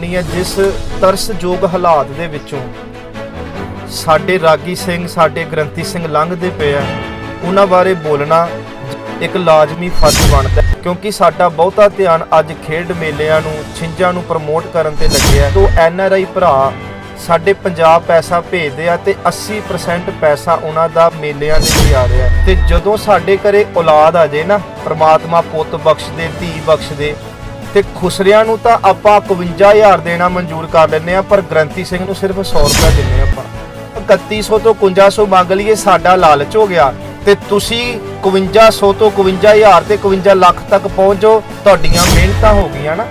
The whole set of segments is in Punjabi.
ਕਰਨੀ ਹੈ ਜਿਸ ਤਰਸਯੋਗ ਹਾਲਾਤ ਦੇ ਵਿੱਚੋਂ ਸਾਡੇ ਰਾਗੀ ਸਿੰਘ, ਸਾਡੇ ਗ੍ਰੰਥੀ ਸਿੰਘ ਲੰਘਦੇ ਪਏ ਆ ਉਹਨਾਂ ਬਾਰੇ ਬੋਲਣਾ ਇੱਕ ਲਾਜ਼ਮੀ ਫਰਜ਼ ਬਣਦਾ ਕਿਉਂਕਿ ਸਾਡਾ ਬਹੁਤਾ ਧਿਆਨ ਅੱਜ ਖੇਡ ਮੇਲਿਆਂ ਨੂੰ, ਛਿੰਝਾਂ ਨੂੰ ਪ੍ਰਮੋਟ ਕਰਨ ਤੇ ਲੱਗਿਆ ਹੈ। ਤੋਂ ਐਨ ਆਰ ਆਈ ਭਰਾ, ਸਾਡੇ ਪੰਜਾਬ ਪੈਸਾ ਭੇਜਦੇ ਆ ਤੇ 80% ਪੈਸਾ ਉਹਨਾਂ ਦਾ ਮੇਲਿਆਂ ਦੇ ਲਈ ਆ ਰਿਹਾ ਤੇ ਜਦੋਂ ਸਾਡੇ ਘਰੇ ਔਲਾਦ ਆ ਜੇ ਨਾ, ਪ੍ਰਮਾਤਮਾ ਪੁੱਤ ਬਖਸ਼ ਦੇ ਧੀ ਬਖਸ਼ ਦੇ ਤੇ ਖੁਸਰਿਆਂ ਨੂੰ ਤਾਂ ਆਪਾਂ 51000 ਦੇਣਾ ਮਨਜ਼ੂਰ ਕਰ ਲੈਂਦੇ ਆ ਪਰ ਗ੍ਰੰਥੀ ਸਿੰਘ ਨੂੰ ਸਿਰਫ 100 ਰੁਪਏ ਦਿੰਨੇ ਆਪਾਂ। 3100 ਤੋਂ 5100 ਮੰਗ ਲਈਏ, ਸਾਡਾ ਲਾਲਚ ਹੋ ਗਿਆ। ਤੇ ਤੁਸੀਂ 5100 ਤੋਂ 51000 ਤੇ 51 ਲੱਖ ਤੱਕ ਪਹੁੰਚੋ ਤੁਹਾਡੀਆਂ ਮਿਹਨਤਾਂ ਹੋ ਗਈਆਂ ਨਾ।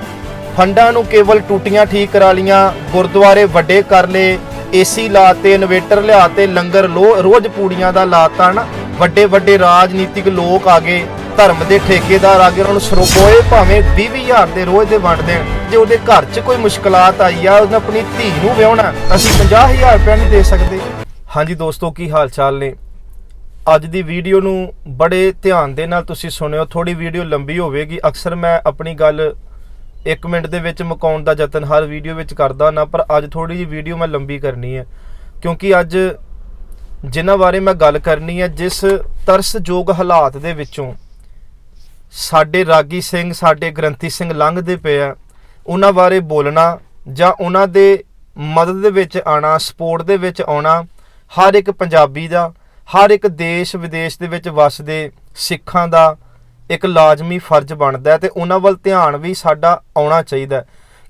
ਫੰਡਾਂ ਨੂੰ ਕੇਵਲ ਟੂਟੀਆਂ ਠੀਕ ਕਰਾ ਲੀਆਂ ਗੁਰਦੁਆਰੇ ਵੱਡੇ ਕਰ ਲਏ ਏਸੀ ਲਾਤੇ ਇਨਵੇਟਰ ਲਿਆਤੇ ਲੰਗਰ ਲੋ, ਰੋਜ਼ ਪੂੜੀਆਂ ਦਾ ਲਾਤਾ ਨਾ। ਵੱਡੇ ਵੱਡੇ ਰਾਜਨੀਤਿਕ ਲੋਕ ਆ ਗਏ। ਧਰਮ ਦੇ ਠੇਕੇਦਾਰ ਆ ਗਏ, ਉਹਨਾਂ ਨੂੰ ਸਰੋਪੋਏ ਭਾਵੇਂ 20000 ਦੇ ਰੋਜ਼ ਦੇ ਵੰਡ ਦੇਣ। ਜੇ ਉਹਦੇ ਘਰ 'ਚ ਕੋਈ ਮੁਸ਼ਕਲਾਤ ਆਈ ਆ, ਉਹਨੇ ਆਪਣੀ ਧੀ ਨੂੰ ਵਿਆਹਣਾ, ਅਸੀਂ 50000 ਰੁਪਏ ਨਹੀਂ ਦੇ ਸਕਦੇ। ਹਾਂਜੀ ਦੋਸਤੋ, ਕੀ ਹਾਲ ਚਾਲ ਨੇ? ਅੱਜ ਦੀ ਵੀਡੀਓ ਨੂੰ ਬੜੇ ਧਿਆਨ ਦੇ ਨਾਲ ਤੁਸੀਂ ਸੁਣਿਓ। ਥੋੜੀ ਵੀਡੀਓ ਲੰਬੀ ਹੋਵੇਗੀ। ਅਕਸਰ ਮੈਂ ਆਪਣੀ ਗੱਲ 1 ਮਿੰਟ ਦੇ ਵਿੱਚ ਮੁਕਾਉਣ ਦਾ ਯਤਨ ਹਰ ਵੀਡੀਓ ਵਿੱਚ ਕਰਦਾ ਨਾ ਪਰ ਅੱਜ ਥੋੜੀ ਜਿਹੀ ਵੀਡੀਓ ਮੈਂ ਲੰਬੀ ਕਰਨੀ ਹੈ। ਕਿਉਂਕਿ ਅੱਜ ਜਿਨ੍ਹਾਂ ਬਾਰੇ ਮੈਂ ਗੱਲ ਕਰਨੀ ਹੈ, ਜਿਸ ਤਰਸਯੋਗ ਹਾਲਾਤ ਦੇ ਵਿੱਚੋਂ ਸਾਡੇ ਰਾਗੀ ਸਿੰਘ, ਸਾਡੇ ਗ੍ਰੰਥੀ ਸਿੰਘ ਲੰਘਦੇ ਪਏ ਆ। ਉਹਨਾਂ ਬਾਰੇ ਬੋਲਣਾ ਜਾਂ ਉਹਨਾਂ ਦੇ ਮਦਦ ਦੇ ਵਿੱਚ ਆਣਾ ਸਪੋਰਟ ਦੇ ਵਿੱਚ ਆਉਣਾ, ਹਰ ਇੱਕ ਪੰਜਾਬੀ ਦਾ, ਹਰ ਇੱਕ ਦੇਸ਼ ਵਿਦੇਸ਼ ਦੇ ਵਿੱਚ ਵਸਦੇ ਸਿੱਖਾਂ ਦਾ ਇੱਕ ਲਾਜ਼ਮੀ ਫਰਜ਼ ਬਣਦਾ ਹੈ ਤੇ ਉਹਨਾਂ ਵੱਲ ਧਿਆਨ ਵੀ ਸਾਡਾ ਆਉਣਾ ਚਾਹੀਦਾ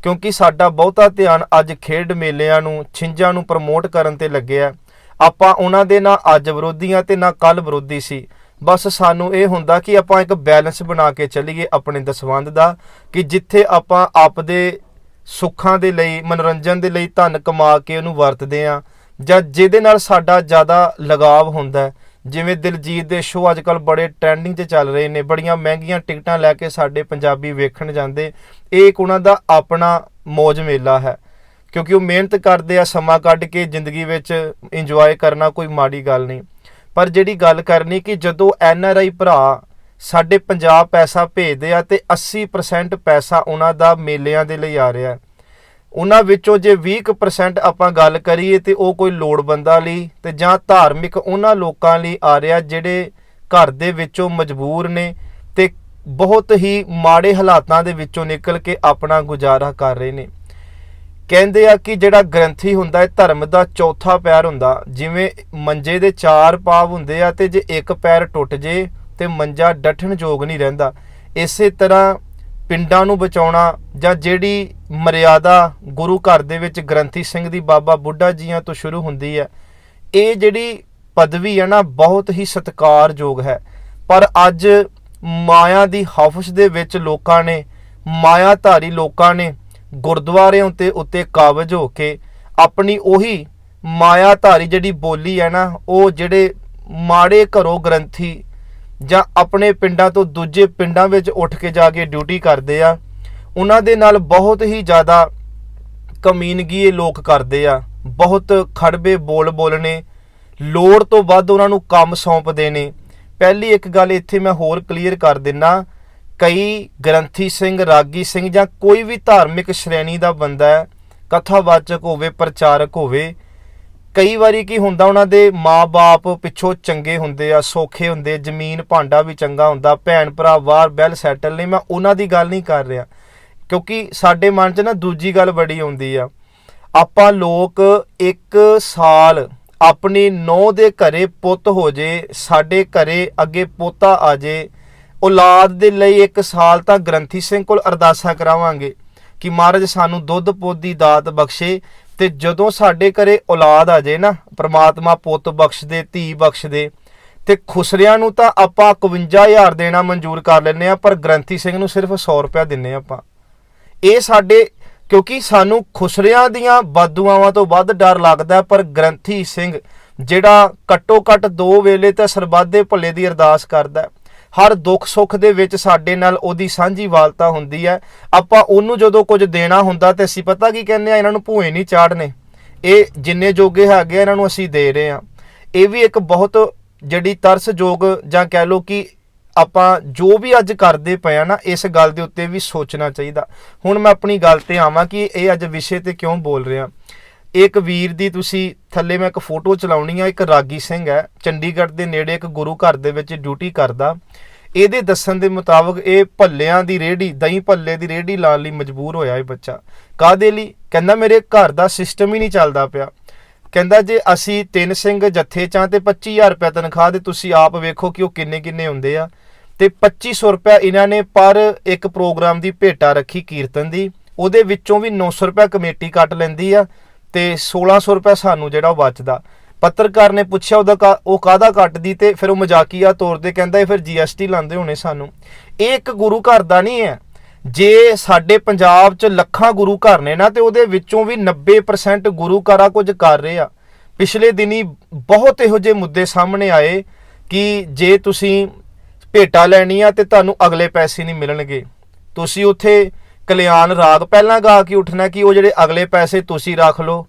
ਕਿਉਂਕਿ ਸਾਡਾ ਬਹੁਤਾ ਧਿਆਨ ਅੱਜ ਖੇਡ ਮੇਲਿਆਂ ਨੂੰ, ਛਿੰਝਾਂ ਨੂੰ ਪ੍ਰਮੋਟ ਕਰਨ ਤੇ ਲੱਗਿਆ ਆਪਾਂ ਉਹਨਾਂ ਦੇ ਨਾ ਅੱਜ ਵਿਰੋਧੀਆਂ ਤੇ ਨਾ ਕੱਲ ਵਿਰੋਧੀ ਸੀ। ਬਸ ਸਾਨੂੰ ਇਹ ਹੁੰਦਾ ਕਿ ਆਪਾਂ ਇੱਕ ਬੈਲੈਂਸ ਬਣਾ ਕੇ ਚੱਲੀਏ ਆਪਣੇ ਦਸਵੰਧ ਦਾ, ਕਿ ਜਿੱਥੇ ਆਪਾਂ ਆਪਦੇ ਸੁੱਖਾਂ ਦੇ ਲਈ, ਮਨੋਰੰਜਨ ਦੇ ਲਈ ਧਨ ਕਮਾ ਕੇ ਉਹਨੂੰ ਵਰਤਦੇ ਆ ਜਾਂ ਜਿਹਦੇ ਨਾਲ ਸਾਡਾ ਜ਼ਿਆਦਾ ਲਗਾਵ ਹੁੰਦਾ ਜਿਵੇਂ ਦਿਲਜੀਤ ਦੇ ਸ਼ੋਅ ਅੱਜ ਕੱਲ ਬੜੇ ਟ੍ਰੈਂਡਿੰਗ 'ਚ ਚੱਲ ਰਹੇ ਨੇ, ਬੜੀਆਂ ਮਹਿੰਗੀਆਂ ਟਿਕਟਾਂ ਲੈ ਕੇ ਸਾਡੇ ਪੰਜਾਬੀ ਵੇਖਣ ਜਾਂਦੇ। ਇਹ ਇੱਕ ਉਹਨਾਂ ਦਾ ਆਪਣਾ ਮੌਜ ਮੇਲਾ ਹੈ, ਕਿਉਂਕਿ ਉਹ ਮਿਹਨਤ ਕਰਦੇ ਆ ਸਮਾਂ ਕੱਢ ਕੇ ਜ਼ਿੰਦਗੀ ਵਿੱਚ ਇੰਜੋਏ ਕਰਨਾ ਕੋਈ ਮਾੜੀ ਗੱਲ ਨਹੀਂ। ਪਰ ਜਿਹੜੀ ਗੱਲ ਕਰਨੀ ਕਿ ਜਦੋਂ ਐਨ ਆਰ ਆਈ ਭਰਾ ਸਾਡੇ ਪੰਜਾਬ ਪੈਸਾ ਭੇਜਦੇ ਆ ਤੇ 80% ਪੈਸਾ ਉਹਨਾਂ ਦਾ ਮੇਲਿਆਂ ਦੇ ਲਈ ਆ ਰਿਹਾ। ਉਹਨਾਂ ਵਿੱਚੋਂ ਜੇ 20% ਆਪਾਂ ਗੱਲ ਕਰੀਏ ਤੇ ਉਹ ਕੋਈ ਲੋੜਵੰਦਾਂ ਲਈ ਤੇ ਜਾਂ ਧਾਰਮਿਕ ਉਹਨਾਂ ਲੋਕਾਂ ਲਈ ਆ ਰਿਹਾ ਜਿਹੜੇ ਘਰ ਦੇ ਵਿੱਚੋਂ ਮਜਬੂਰ ਨੇ ਤੇ ਬਹੁਤ ਹੀ ਮਾੜੇ ਹਾਲਾਤਾਂ ਦੇ ਵਿੱਚੋਂ ਨਿਕਲ ਕੇ ਆਪਣਾ ਗੁਜ਼ਾਰਾ ਕਰ ਰਹੇ ਨੇ। ਕਹਿੰਦੇ ਆ ਕਿ ਜਿਹੜਾ ਗ੍ਰੰਥੀ ਹੁੰਦਾ ਹੈ, ਧਰਮ ਦਾ ਚੌਥਾ ਪੈਰ ਹੁੰਦਾ, ਜਿਵੇਂ ਮੰਜੇ ਦੇ ਚਾਰ ਪਾਵ ਹੁੰਦੇ ਆ ਤੇ ਜੇ ਇੱਕ ਪੈਰ ਟੁੱਟ ਜੇ ਤੇ ਮੰਜਾ ਡਠਣ ਯੋਗ ਨਹੀਂ ਰਹਿੰਦਾ। ਇਸੇ ਤਰ੍ਹਾਂ ਪਿੰਡਾਂ ਨੂੰ ਬਚਾਉਣਾ ਜਾਂ ਜਿਹੜੀ ਮਰਿਆਦਾ ਗੁਰੂ ਘਰ ਦੇ ਵਿੱਚ ਗ੍ਰੰਥੀ ਸਿੰਘ ਦੀ ਬਾਬਾ ਬੁੱਢਾ ਜੀਆਂ ਤੋਂ ਸ਼ੁਰੂ ਹੁੰਦੀ ਹੈ, ਇਹ ਜਿਹੜੀ ਪਦਵੀ ਹੈ ਨਾ, ਬਹੁਤ ਹੀ ਸਤਿਕਾਰਯੋਗ ਹੈ। ਪਰ ਅੱਜ ਮਾਇਆ ਦੀ ਹਫਸ਼ ਦੇ ਵਿੱਚ ਲੋਕਾਂ ਨੇ, ਮਾਇਆਧਾਰੀ ਲੋਕਾਂ ਨੇ ਗੁਰਦੁਆਰਿਆਂ 'ਤੇ ਉੱਤੇ ਕਾਬਜ ਹੋ ਕੇ ਆਪਣੀ ਉਹੀ ਮਾਇਆਧਾਰੀ ਜਿਹੜੀ ਬੋਲੀ ਹੈ ਨਾ, ਉਹ ਜਿਹੜੇ ਮਾੜੇ ਘਰੋਂ ਗ੍ਰੰਥੀ ਜਾਂ ਆਪਣੇ ਪਿੰਡਾਂ ਤੋਂ ਦੂਜੇ ਪਿੰਡਾਂ ਵਿੱਚ ਉੱਠ ਕੇ ਜਾ ਕੇ ਡਿਊਟੀ ਕਰਦੇ ਆ, ਉਹਨਾਂ ਦੇ ਨਾਲ ਬਹੁਤ ਹੀ ਜ਼ਿਆਦਾ ਕਮੀਨਗੀ ਇਹ ਲੋਕ ਕਰਦੇ ਆ। ਬਹੁਤ ਖੜਬੇ ਬੋਲ ਬੋਲਣੇ, ਲੋੜ ਤੋਂ ਵੱਧ ਉਹਨਾਂ ਨੂੰ ਕੰਮ ਸੌਂਪਦੇ ਨੇ। ਪਹਿਲੀ ਇੱਕ ਗੱਲ ਇੱਥੇ ਮੈਂ ਹੋਰ ਕਲੀਅਰ ਕਰ ਦਿੰਨਾ ਕਈ ਗ੍ਰੰਥੀ ਸਿੰਘ, ਰਾਗੀ ਸਿੰਘ ਜਾਂ ਕੋਈ ਵੀ ਧਾਰਮਿਕ ਸ਼੍ਰੇਣੀ ਦਾ ਬੰਦਾ ਹੈ, ਕਥਾਵਾਚਕ ਹੋਵੇ, ਪ੍ਰਚਾਰਕ ਹੋਵੇ, ਕਈ ਵਾਰੀ ਕੀ ਹੁੰਦਾ ਉਹਨਾਂ ਦੇ ਮਾਪੇ ਪਿੱਛੋਂ ਚੰਗੇ ਹੁੰਦੇ ਆ, ਸੌਖੇ ਹੁੰਦੇ, ਜ਼ਮੀਨ ਭਾਂਡਾ ਵੀ ਚੰਗਾ ਹੁੰਦਾ ਭੈਣ ਭਰਾ ਬਾਹਰ ਵੈਲ ਸੈਟਲ ਨੇ ਮੈਂ ਉਹਨਾਂ ਦੀ ਗੱਲ ਨਹੀਂ ਕਰ ਰਿਹਾ। ਕਿਉਂਕਿ ਸਾਡੇ ਮਨ 'ਚ ਨਾ ਦੂਜੀ ਗੱਲ ਬੜੀ ਆਉਂਦੀ ਆ। ਆਪਾਂ ਲੋਕ ਇੱਕ ਸਾਲ ਆਪਣੀ ਨੌ ਦੇ ਘਰੇ ਪੁੱਤ ਹੋ ਜੇ, ਸਾਡੇ ਘਰੇ ਅੱਗੇ ਪੋਤਾ ਆ ਜੇ ਔਲਾਦ ਦੇ ਲਈ ਇੱਕ ਸਾਲ ਤਾਂ ਗ੍ਰੰਥੀ ਸਿੰਘ ਕੋਲ ਅਰਦਾਸਾਂ ਕਰਾਵਾਂਗੇ ਕਿ ਮਹਾਰਾਜ ਸਾਨੂੰ ਦੁੱਧ, ਪੁੱਤ ਦੀ ਦਾਤ ਬਖਸ਼ੇ ਤੇ ਜਦੋਂ ਸਾਡੇ ਘਰੇ ਔਲਾਦ ਆ ਜੇ ਨਾ, ਪ੍ਰਮਾਤਮਾ ਪੁੱਤ ਬਖਸ਼ ਦੇ ਧੀ ਬਖਸ਼ ਦੇ ਤੇ ਖੁਸਰਿਆਂ ਨੂੰ ਤਾਂ ਆਪਾਂ 51000 ਦੇਣਾ ਮਨਜ਼ੂਰ ਕਰ ਲੈਂਦੇ ਆ ਪਰ ਗ੍ਰੰਥੀ ਸਿੰਘ ਨੂੰ ਸਿਰਫ 100 ਰੁਪਏ ਦਿੰਨੇ ਆਪਾਂ। ਇਹ ਸਾਡੇ, ਕਿਉਂਕਿ ਸਾਨੂੰ ਖੁਸਰਿਆਂ ਦੀਆਂ ਬਦਦੁਆਵਾਂ ਤੋਂ ਵੱਧ ਡਰ ਲੱਗਦਾ ਪਰ ਗ੍ਰੰਥੀ ਸਿੰਘ ਜਿਹੜਾ ਘੱਟੋ ਘੱਟ ਦੋ ਵੇਲੇ ਤਾਂ ਸਰਬੱਤ ਦੇ ਭਲੇ ਦੀ ਅਰਦਾਸ ਕਰਦਾ ਹਰ ਦੁੱਖ ਸੁੱਖ ਦੇ ਵਿੱਚ ਸਾਡੇ ਨਾਲ ਉਹਦੀ ਸਾਂਝੀ ਵਾਲਤਾ ਹੁੰਦੀ ਹੈ। ਆਪਾਂ ਉਹਨੂੰ ਜਦੋਂ ਕੁਝ ਦੇਣਾ ਹੁੰਦਾ ਤੇ ਅਸੀਂ ਪਤਾ ਕੀ ਕਹਿੰਦੇ ਆ ਇਹਨਾਂ ਨੂੰ ਭੂਏ ਨਹੀਂ ਚਾੜਨੇ। ਇਹ ਜਿੰਨੇ ਜੋਗੇ ਹੈਗੇ ਆ, ਇਹਨਾਂ ਨੂੰ ਅਸੀਂ ਦੇ ਰਹੇ ਆ ਇਹ ਵੀ ਇੱਕ ਬਹੁਤ ਜਿਹੜੀ ਤਰਸਯੋਗ ਜਾਂ ਕਹਿ ਲਓ ਕਿ ਆਪਾਂ ਜੋ ਵੀ ਅੱਜ ਕਰਦੇ ਪਏ ਆ ਨਾ ਇਸ ਗੱਲ ਦੇ ਉੱਤੇ ਵੀ ਸੋਚਣਾ ਚਾਹੀਦਾ। ਹੁਣ ਮੈਂ ਆਪਣੀ ਗੱਲ ਤੇ ਆਵਾਂ ਕਿ ਇਹ ਅੱਜ ਵਿਸ਼ੇ ਤੇ ਕਿਉਂ ਬੋਲ ਰਿਹਾ। ਇੱਕ ਵੀਰ ਦੀ ਤੁਸੀਂ ਥੱਲੇ ਮੈਂ ਇੱਕ ਫੋਟੋ ਚਲਾਉਣੀ ਆ, ਇੱਕ ਰਾਗੀ ਸਿੰਘ ਹੈ, ਚੰਡੀਗੜ੍ਹ ਦੇ ਨੇੜੇ ਇੱਕ ਗੁਰੂ ਘਰ ਦੇ ਵਿੱਚ ਡਿਊਟੀ ਕਰਦਾ। ਇਹਦੇ ਦੱਸਣ ਦੇ ਮੁਤਾਬਕ ਇਹ ਭੱਲਿਆਂ ਦੀ ਰੇੜੀ ਦਹੀਂ ਭੱਲੇ ਦੀ ਰੇੜੀ ਲਾਉਣ ਲਈ ਮਜਬੂਰ ਹੋਇਆ ਇਹ ਬੱਚਾ। ਕਾਦੇ ਲਈ? ਕਹਿੰਦਾ ਮੇਰੇ ਘਰ ਦਾ ਸਿਸਟਮ ਹੀ ਨਹੀਂ ਚੱਲਦਾ ਪਿਆ। ਕਹਿੰਦਾ ਜੇ ਅਸੀਂ ਤਿੰਨ ਸਿੰਘ ਜੱਥੇ ਚਾਂ ਤੇ 25000 ਰੁਪਏ ਤਨਖਾਹ ਦੇ ਤੁਸੀਂ ਆਪ ਵੇਖੋ ਕਿ ਉਹ ਕਿੰਨੇ ਕਿੰਨੇ ਹੁੰਦੇ ਆ। ਤੇ 2500 ਰੁਪਏ ਇਹਨਾਂ ਨੇ ਪਰ ਇੱਕ ਪ੍ਰੋਗਰਾਮ ਦੀ ਭੇਟਾ ਰੱਖੀ ਕੀਰਤਨ ਦੀ। ਉਹਦੇ ਵਿੱਚੋਂ ਵੀ 900 ਰੁਪਏ ਕਮੇਟੀ ਕੱਟ ਲੈਂਦੀ ਆ। ਤੇ 1600 ਰੁਪਏ ਸਾਨੂੰ ਜਿਹੜਾ ਉਹ ਬਚਦਾ। ਪੱਤਰਕਾਰ ਨੇ ਪੁੱਛਿਆ ਉਹਦਾ ਕਾ- ਉਹ ਕਾਦਾ ਕੱਟਦੀ ਤੇ ਫਿਰ ਉਹ ਮਜ਼ਾਕੀਆ ਤੌਰ ਤੇ ਕਹਿੰਦਾ ਇਹ ਫਿਰ ਜੀਐਸਟੀ ਲਾਉਂਦੇ ਹੋਣੇ ਸਾਨੂੰ। ਇਹ ਇੱਕ ਗੁਰੂ ਘਰ ਦਾ ਨਹੀਂ ਹੈ। ਜੇ ਸਾਡੇ ਪੰਜਾਬ 'ਚ ਲੱਖਾਂ ਗੁਰੂ ਘਰ ਨੇ ਨਾ ਤੇ ਉਹਦੇ ਵਿੱਚੋਂ ਵੀ 90% ਗੁਰੂ ਘਰਾਂ ਕੁਝ ਕਰ ਰਹੇ ਆ। ਪਿਛਲੇ ਦਿਨੀ ਬਹੁਤ ਇਹੋ ਜਿਹੇ ਮੁੱਦੇ ਸਾਹਮਣੇ ਆਏ ਕਿ ਜੇ ਤੁਸੀਂ ਭੇਟਾ ਲੈਣੀ ਆ ਤੇ ਤੁਹਾਨੂੰ ਅਗਲੇ ਪੈਸੇ ਨਹੀਂ ਮਿਲਣਗੇ। ਤੁਸੀਂ ਉੱਥੇ ਕਲਿਆਣ ਰਾਗ ਪਹਿਲਾਂ ਗਾ ਕੇ ਉੱਠਣਾ ਕਿ ਉਹ ਜਿਹੜੇ ਅਗਲੇ ਪੈਸੇ ਤੁਸੀਂ ਰੱਖ ਲਓ।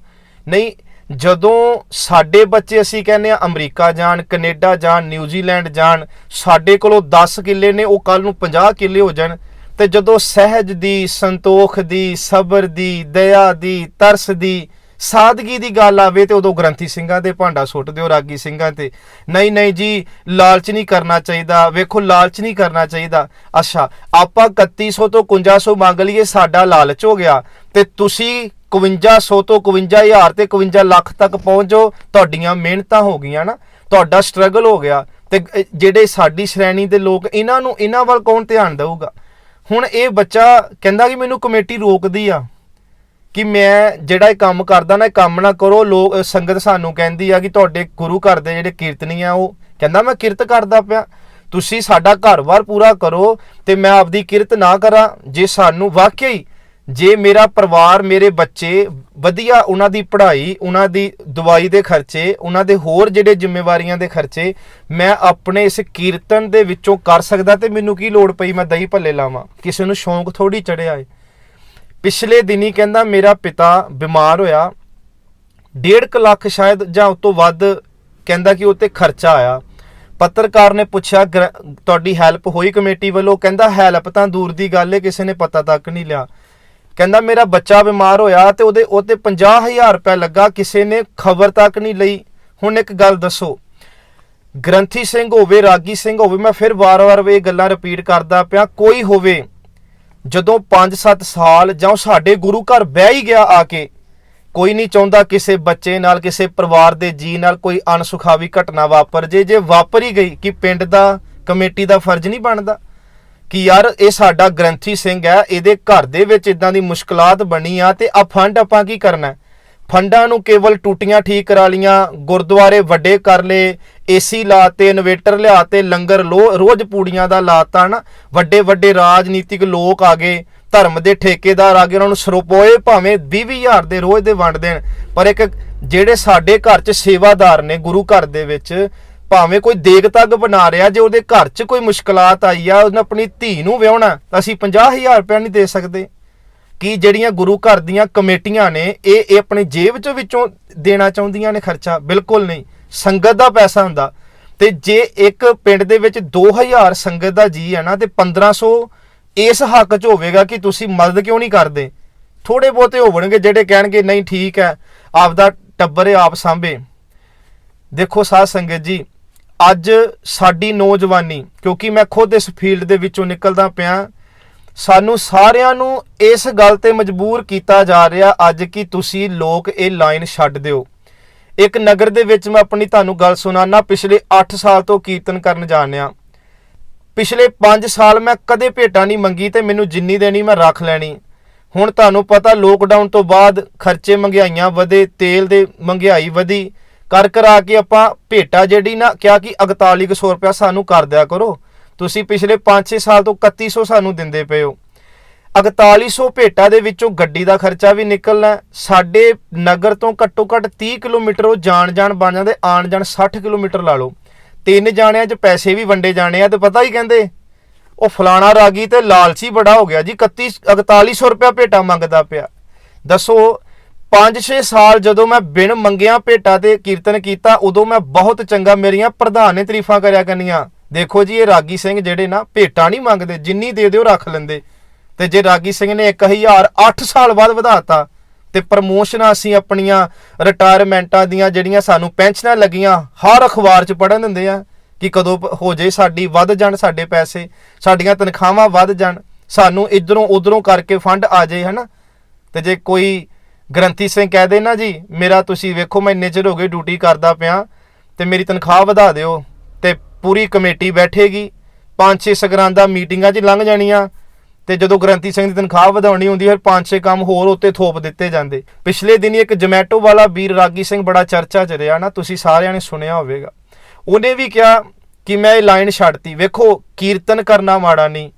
ਨਹੀਂ, ਜਦੋਂ ਸਾਡੇ ਬੱਚੇ ਅਸੀਂ ਕਹਿੰਦੇ ਆ ਅਮਰੀਕਾ ਜਾਣ, ਕੈਨੇਡਾ ਜਾਣ, ਨਿਊਜ਼ੀਲੈਂਡ ਜਾਣ, ਸਾਡੇ ਕੋਲੋਂ 10 ਕਿੱਲੇ ਨੇ, ਉਹ ਕੱਲ ਨੂੰ 50 ਕਿੱਲੇ ਹੋ ਜਾਣ। ਤੇ ਜਦੋਂ ਸਹਿਜ ਦੀ, ਸੰਤੋਖ ਦੀ, ਸਬਰ ਦੀ, ਦਇਆ ਦੀ, ਤਰਸ ਦੀ ਸਾਦਗੀ ਦੀ ਗੱਲ ਆਵੇ ਤੇ ਉਦੋਂ ਗ੍ਰੰਥੀ ਸਿੰਘਾਂ ਤੇ ਭਾਂਡਾ ਸੁੱਟ ਦਿਓ ਰਾਗੀ ਸਿੰਘਾਂ ਤੇ। ਨਹੀਂ ਨਹੀਂ ਜੀ, ਲਾਲਚ ਨਹੀਂ ਕਰਨਾ ਚਾਹੀਦਾ। ਵੇਖੋ, ਲਾਲਚ ਨਹੀਂ ਕਰਨਾ ਚਾਹੀਦਾ। ਅੱਛਾ, ਆਪਾਂ 3100 ਤੋਂ 5100 ਮੰਗ ਲਈਏ, ਸਾਡਾ ਲਾਲਚ ਹੋ ਗਿਆ। ਤੇ ਤੁਸੀਂ 5100 ਤੋਂ 51000 ਤੇ 51 ਲੱਖ ਤੱਕ ਪਹੁੰਚ ਜਾਓ। ਤੁਹਾਡੀਆਂ ਮਿਹਨਤਾਂ ਹੋ ਗਈਆਂ ਨਾ। ਤੁਹਾਡਾ ਸਟਰਗਲ ਹੋ ਗਿਆ। ਤੇ ਜਿਹੜੇ ਸਾਡੀ ਸ਼੍ਰੇਣੀ ਦੇ ਲੋਕ, ਇਹਨਾਂ ਨੂੰ, ਇਹਨਾਂ ਵੱਲ ਕੌਣ ਧਿਆਨ ਦੇਊਗਾ? ਹੁਣ ਇਹ ਬੱਚਾ ਕਹਿੰਦਾ ਕਿ ਮੈਨੂੰ ਕਮੇਟੀ ਰੋਕਦੀ ਆ। ਕਿ ਮੈਂ ਜਿਹੜਾ ਇਹ ਕੰਮ ਕਰਦਾ ਨਾ, ਇਹ ਕੰਮ ਨਾ ਕਰੋ, ਲੋਕ, ਸੰਗਤ ਸਾਨੂੰ ਕਹਿੰਦੀ ਆ ਕਿ ਤੁਹਾਡੇ ਗੁਰੂ ਘਰ ਦੇ ਜਿਹੜੇ ਕੀਰਤਨੀ ਆ, ਉਹ ਕਹਿੰਦਾ ਮੈਂ ਕਿਰਤ ਕਰਦਾ ਪਿਆ। ਤੁਸੀਂ ਸਾਡਾ ਘਰ-ਬਾਰ ਪੂਰਾ ਕਰੋ ਤੇ ਮੈਂ ਆਪਦੀ ਕਿਰਤ ਨਾ ਕਰਾਂ। ਜੇ ਸਾਨੂੰ ਵਾਕਈ ਜੇ ਮੇਰਾ ਪਰਿਵਾਰ, ਮੇਰੇ ਬੱਚੇ ਵਧੀਆ ਉਹਨਾਂ ਦੀ ਪੜ੍ਹਾਈ, ਉਹਨਾਂ ਦੀ ਦਵਾਈ ਦੇ ਖਰਚੇ, ਉਹਨਾਂ ਦੇ ਹੋਰ ਜਿਹੜੇ ਜ਼ਿੰਮੇਵਾਰੀਆਂ ਦੇ ਖਰਚੇ ਮੈਂ ਆਪਣੇ ਇਸ ਕੀਰਤਨ ਦੇ ਵਿੱਚੋਂ ਕਰ ਸਕਦਾ ਤੇ ਮੈਨੂੰ ਕੀ ਲੋੜ ਪਈ ਮੈਂ ਦਹੀਂ ਭੱਲੇ ਲਾਵਾਂ? ਕਿਸੇ ਨੂੰ ਸ਼ੌਂਕ ਥੋੜੀ ਚੜਿਆ ਏ। ਪਿਛਲੇ ਦਿਨੀ ਕਹਿੰਦਾ ਮੇਰਾ ਪਿਤਾ ਬਿਮਾਰ ਹੋਇਆ 1.5 ਲੱਖ ਸ਼ਾਇਦ ਜਾਂ ਉਸ ਤੋਂ ਵੱਧ ਕਹਿੰਦਾ ਕਿ ਉਹ ਤੇ ਖਰਚਾ ਆਇਆ। ਪੱਤਰਕਾਰ ਨੇ ਪੁੱਛਿਆ, ਗ੍ਰ- ਤੁਹਾਡੀ ਹੈਲਪ ਹੋਈ ਕਮੇਟੀ ਵੱਲੋਂ? ਕਹਿੰਦਾ, ਹੈਲਪ ਤਾਂ ਦੂਰ ਦੀ ਗੱਲ ਹੈ ਕਿਸੇ ਨੇ ਪਤਾ ਤੱਕ ਨਹੀਂ ਲਿਆ। ਕਹਿੰਦਾ, ਮੇਰਾ ਬੱਚਾ ਬਿਮਾਰ ਹੋਇਆ ਤੇ ਉਹਦੇ ਉਹਤੇ 50000 ਰੁਪਏ ਲੱਗਾ, ਕਿਸੇ ਨੇ ਖਬਰ ਤੱਕ ਨਹੀਂ ਲਈ। ਹੁਣ ਇੱਕ ਗੱਲ ਦੱਸੋ। ਗ੍ਰੰਥੀ ਸਿੰਘ ਹੋਵੇ, ਰਾਗੀ ਸਿੰਘ ਹੋਵੇ, ਮੈਂ ਫਿਰ ਵਾਰ-ਵਾਰ ਇਹ ਗੱਲਾਂ ਰਿਪੀਟ ਕਰਦਾ ਪਿਆ, ਕੋਈ ਹੋਵੇ ਜਦੋਂ 5-7 ਸਾਲ ਜਾਂ ਸਾਡੇ ਗੁਰੂ ਘਰ ਬਹਿ ਹੀ ਗਿਆ ਆ ਕੇ, ਕੋਈ ਨਹੀਂ ਚਾਹੁੰਦਾ ਕਿਸੇ ਬੱਚੇ ਨਾਲ, ਕਿਸੇ ਪਰਿਵਾਰ ਦੇ ਜੀ ਨਾਲ ਕੋਈ ਅਣਸੁਖਾਵੀ ਘਟਨਾ ਵਾਪਰ ਜੇ ਜੇ ਵਾਪਰ ਹੀ ਗਈ ਕਿ ਪਿੰਡ ਦਾ, ਕਮੇਟੀ ਦਾ ਫਰਜ਼ ਨਹੀਂ ਬਣਦਾ? ਕਿ ਯਾਰ ਇਹ ਸਾਡਾ ਗ੍ਰੰਥੀ ਸਿੰਘ ਹੈ, ਇਹਦੇ ਘਰ ਦੇ ਵਿੱਚ ਇਦਾਂ ਦੀ ਮੁਸ਼ਕਲਾਤ ਬਣੀ ਆ ਤੇ ਆ ਫੰਡ ਆਪਾਂ ਕੀ ਕਰਨਾ? ਫੰਡਾਂ ਨੂੰ ਕੇਵਲ ਟੂਟੀਆਂ ਠੀਕ ਕਰਾ ਲੀਆਂ ਗੁਰਦੁਆਰੇ ਵੱਡੇ ਕਰ ਲਏ ਏਸੀ ਲਾਤੇ ਇਨਵੇਟਰ ਲਿਆਤੇ ਲੰਗਰ ਲੋ- ਰੋਜ਼ ਪੂੜੀਆਂ ਦਾ ਲਾਤਾ ਨਾ ਵੱਡੇ ਵੱਡੇ ਰਾਜਨੀਤਿਕ ਲੋਕ ਆ ਗਏ, ਧਰਮ ਦੇ ਠੇਕੇਦਾਰ ਆ ਗਏ, ਉਹਨਾਂ ਨੂੰ ਸਰਪੋਏ ਭਾਵੇਂ 20000 ਦੇ ਰੋਜ਼ ਦੇ ਵੰਡ ਦੇਣ, ਪਰ ਇੱਕ ਜਿਹੜੇ ਸਾਡੇ ਘਰ 'ਚ ਸੇਵਾਦਾਰ ਨੇ ਗੁਰੂ ਘਰ ਦੇ ਵਿੱਚ, ਭਾਵੇਂ ਕੋਈ ਦੇਗ ਤੱਕ ਬਣਾ ਰਿਹਾ, ਜੇ ਉਹਦੇ ਘਰ 'ਚ ਕੋਈ ਮੁਸ਼ਕਲਾਤ ਆਈ ਆ, ਉਹਨੇ ਆਪਣੀ ਧੀ ਨੂੰ ਵਿਆਹਣਾ, ਤਾਂ ਅਸੀਂ 50000 ਰੁਪਏ ਨਹੀਂ ਦੇ ਸਕਦੇ। ਕਿ ਜਿਹੜੀਆਂ ਗੁਰੂ ਘਰ ਦੀਆਂ ਕਮੇਟੀਆਂ ਨੇ, ਇਹ ਇਹ ਆਪਣੀ ਜੇਬ 'ਚ ਵਿੱਚੋਂ ਦੇਣਾ ਚਾਹੁੰਦੀਆਂ ਨੇ ਖਰਚਾ? ਬਿਲਕੁਲ ਨਹੀਂ। ਸੰਗਤ ਦਾ ਪੈਸਾ ਹੁੰਦਾ। ਤੇ ਜੇ ਇੱਕ ਪਿੰਡ ਦੇ ਵਿੱਚ 2000 ਸੰਗਤ ਦਾ ਜੀ ਹੈ ਨਾ, ਤੇ 1500 ਇਸ ਹੱਕ 'ਚ ਹੋਵੇਗਾ ਕਿ ਤੁਸੀਂ ਮਦਦ ਕਿਉਂ ਨਹੀਂ ਕਰਦੇ? ਥੋੜੇ ਬਹੁਤੇ ਹੋਣਗੇ ਜਿਹੜੇ ਕਹਿਣਗੇ, ਨਹੀਂ, ਠੀਕ ਹੈ, ਆਪਦਾ ਟੱਬਰ ਇਹ ਆਪ ਸਾਂਭੇ। ਦੇਖੋ ਸਾਧ ਸੰਗਤ ਜੀ, ਅੱਜ ਸਾਡੀ ਨੌਜਵਾਨੀ, ਕਿਉਂਕਿ ਮੈਂ ਖੁਦ ਇਸ ਫੀਲਡ ਦੇ ਵਿੱਚੋਂ ਨਿਕਲਦਾ ਪਿਆ, ਸਾਨੂੰ ਸਾਰਿਆਂ ਨੂੰ ਇਸ ਗੱਲ ਤੇ ਮਜਬੂਰ ਕੀਤਾ ਜਾ ਰਿਹਾ ਅੱਜ ਕਿ ਤੁਸੀਂ ਲੋਕ ਇਹ ਲਾਈਨ ਛੱਡ ਦਿਓ। ਇੱਕ ਨਗਰ ਦੇ ਵਿੱਚ ਮੈਂ ਆਪਣੀ ਤੁਹਾਨੂੰ ਗੱਲ ਸੁਣਾਣਾ ਪਿਛਲੇ 8 ਸਾਲ ਤੋਂ ਕੀਰਤਨ ਕਰਨ ਜਾਣਿਆ ਪਿਛਲੇ 5 ਸਾਲ ਮੈਂ ਕਦੇ ਭੇਟਾ ਨਹੀਂ ਮੰਗੀ ਤੇ ਮੈਨੂੰ ਜਿੰਨੀ ਦੇਣੀ ਮੈਂ ਰੱਖ ਲੈਣੀ। ਹੁਣ ਤੁਹਾਨੂੰ ਪਤਾ ਲੋਕਡਾਊਨ ਤੋਂ ਬਾਅਦ ਖਰਚੇ ਮਹਿੰਗਾਈਆਂ ਵਧੇ, ਤੇਲ ਦੇ ਮਹਿੰਗਾਈ ਵਧੀ। ਕਰ ਕਰਾ ਕੇ ਆਪਾਂ ਭੇਟਾ ਜਿਹੜੀ ਨਾ, ਕਿਹਾ ਕਿ 4100 ਰੁਪਇਆ ਸਾਨੂੰ ਕਰ ਦਿਆ ਕਰੋ। ਤੁਸੀਂ ਪਿਛਲੇ 5-6 ਸਾਲ ਤੋਂ 3100 ਸਾਨੂੰ ਦਿੰਦੇ ਪਏ ਹੋ। 4100 ਭੇਟਾ ਦੇ ਵਿੱਚੋਂ ਗੱਡੀ ਦਾ ਖਰਚਾ ਵੀ ਨਿਕਲਣਾ ਸਾਡੇ ਨਗਰ ਤੋਂ ਘੱਟੋ ਘੱਟ 30 ਕਿਲੋਮੀਟਰ ਉਹ ਜਾਣ ਜਾਣ ਬਣ ਜਾਂਦੇ ਆਣ ਜਾਣ 60 ਕਿਲੋਮੀਟਰ ਲਾ ਲਓ। ਤਿੰਨ ਜਾਣਿਆਂ 'ਚ ਪੈਸੇ ਵੀ ਵੰਡੇ ਜਾਣੇ ਆ, ਤੇ ਪਤਾ ਹੀ ਕਹਿੰਦੇ? ਉਹ ਫਲਾਣਾ ਰਾਗੀ ਤੇ ਲਾਲਚੀ ਬੜਾ ਹੋ ਗਿਆ ਜੀ 31 4100 ਰੁਪਇਆ ਭੇਟਾ ਮੰਗਦਾ ਪਿਆ। ਦੱਸੋ 5-6 ਸਾਲ ਜਦੋਂ ਮੈਂ ਬਿਨ ਮੰਗਿਆ ਭੇਟਾ ਤੇ ਕੀਰਤਨ ਕੀਤਾ, ਉਦੋਂ ਮੈਂ ਬਹੁਤ ਚੰਗਾ ਮੇਰੀਆਂ ਪ੍ਰਧਾਨ ਨੇ ਤਾਰੀਫਾਂ ਕਰਿਆ ਕਰਨੀਆਂ। ਦੇਖੋ ਜੀ, ਇਹ ਰਾਗੀ ਸਿੰਘ ਜਿਹੜੇ ਨਾ, ਭੇਟਾਂ ਨਹੀਂ ਮੰਗਦੇ, ਜਿੰਨੀ ਦੇ ਦਿਓ ਰੱਖ ਲੈਂਦੇ। ਤੇ ਜੇ ਰਾਗੀ ਸਿੰਘ ਨੇ 1000 8 ਸਾਲ ਬਾਅਦ ਵਧਾਤਾ ਤੇ ਪ੍ਰਮੋਸ਼ਨਾਂ ਅਸੀਂ ਆਪਣੀਆਂ ਰਿਟਾਇਰਮੈਂਟਾਂ ਦੀਆਂ ਜਿਹੜੀਆਂ ਸਾਨੂੰ ਪੈਨਸ਼ਨਾਂ ਲੱਗੀਆਂ ਹਰ ਅਖਬਾਰ 'ਚ ਪੜਨ ਦਿੰਦੇ ਆ ਕਿ ਕਦੋਂ ਪ- ਹੋ ਜੇ ਸਾਡੀ ਵੱਧ ਜਾਣ ਸਾਡੇ ਪੈਸੇ, ਸਾਡੀਆਂ ਤਨਖਾਹਾਂ ਵੱਧ ਜਾਣ, ਸਾਨੂੰ ਇਧਰੋਂ ਉਧਰੋਂ ਕਰਕੇ ਫੰਡ ਆ ਜਾਏ ਹਨਾ? ਤੇ ਜੇ ਕੋਈ ਗ੍ਰੰਥੀ ਸਿੰਘ ਕਹਿ ਦੇ ਨਾ ਜੀ, ਮੇਰਾ ਤੁਸੀਂ ਵੇਖੋ, ਮੈਂ ਇੰਨੇ ਚਿਰ ਹੋ ਗਏ ਡਿਊਟੀ ਕਰਦਾ ਪਿਆ, ਤੇ ਮੇਰੀ ਤਨਖਾਹ ਵਧਾ ਦਿਓ, ਤੇ ਪੂਰੀ ਕਮੇਟੀ ਬੈਠੇਗੀ ਪੰਜ ਛੇ ਸਗਰਾਂਦਾ ਮੀਟਿੰਗਾਂ 'ਚ ਲੰਘ ਜਾਣੀਆਂ ਤੇ ਜਦੋਂ ਗ੍ਰੰਥੀ ਸਿੰਘ ਦੀ ਤਨਖਾਹ ਵਧਾਉਣੀ ਹੁੰਦੀ ਫਿਰ ਪੰਜ ਛੇ ਕੰਮ ਹੋਰ ਉੱਤੇ ਥੋਪ ਦਿੱਤੇ ਜਾਂਦੇ। ਪਿਛਲੇ ਦਿਨੀ ਇੱਕ ਜਮੈਟੋ ਵਾਲਾ ਵੀਰ ਰਾਗੀ ਸਿੰਘ ਬੜਾ ਚਰਚਾ 'ਚ ਰਿਹਾ ਨਾ, ਤੁਸੀਂ ਸਾਰਿਆਂ ਨੇ ਸੁਣਿਆ ਹੋਵੇਗਾ। ਉਹਨੇ ਵੀ ਕਿਹਾ ਕਿ ਮੈਂ ਇਹ ਲਾਈਨ ਛੱਡਤੀ। ਵੇਖੋ, ਕੀਰਤਨ ਕਰਨਾ ਮਾੜਾ ਨਹੀਂ,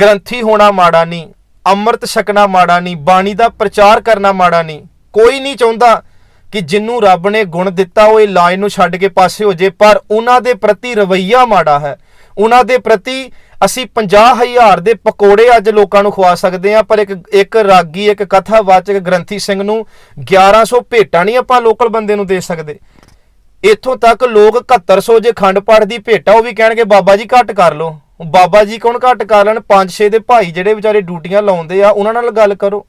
ਗ੍ਰੰਥੀ ਹੋਣਾ ਮਾੜਾ ਨਹੀਂ, ਅੰਮ੍ਰਿਤ ਛਕਣਾ ਮਾੜਾ ਨਹੀਂ, ਬਾਣੀ ਦਾ ਪ੍ਰਚਾਰ ਕਰਨਾ ਮਾੜਾ ਨਹੀਂ। ਕੋਈ ਨਹੀਂ ਚਾਹੁੰਦਾ ਕਿ ਜਿੰਨੂੰ ਰੱਬ ਨੇ ਗੁਣ ਦਿੱਤਾ, ਉਹ ਇਹ ਲਾਈਨ ਨੂੰ ਛੱਡ ਕੇ ਪਾਸੇ ਹੋ ਜੇ ਪਰ ਉਹਨਾਂ ਦੇ ਪ੍ਰਤੀ ਰਵਈਆ ਮਾੜਾ ਹੈ। ਉਹਨਾਂ ਦੇ ਪ੍ਰਤੀ ਅਸੀਂ 50000 ਦੇ ਪਕੌੜੇ ਅੱਜ ਲੋਕਾਂ ਨੂੰ ਖਵਾ ਸਕਦੇ ਹਾਂ, ਪਰ ਇੱਕ ਇੱਕ ਰਾਗੀ, ਇੱਕ ਕਥਾਵਾਚਕ ਗ੍ਰੰਥੀ ਸਿੰਘ ਨੂੰ 1100 ਭੇਟਾਂ ਨਹੀਂ ਆਪਾਂ ਲੋਕਲ ਬੰਦੇ ਨੂੰ ਦੇ ਸਕਦੇ। ਇੱਥੋਂ ਤੱਕ ਲੋਕ 7100 ਜੇ ਖੰਡ ਪਾਠ ਦੀ ਭੇਟਾ, ਉਹ ਵੀ ਕਹਿਣਗੇ, ਬਾਬਾ ਜੀ ਘੱਟ ਕਰ ਲਓ। ਬਾਬਾ ਜੀ ਕੌਣ ਘੱਟ ਕਰ ਲੈਣ ਪੰਜ ਛੇ ਦੇ ਭਾਈ ਜਿਹੜੇ ਵਿਚਾਰੇ ਡਿਊਟੀਆਂ ਲਾਉਂਦੇ ਆ, ਉਹਨਾਂ ਨਾਲ ਗੱਲ ਕਰੋ।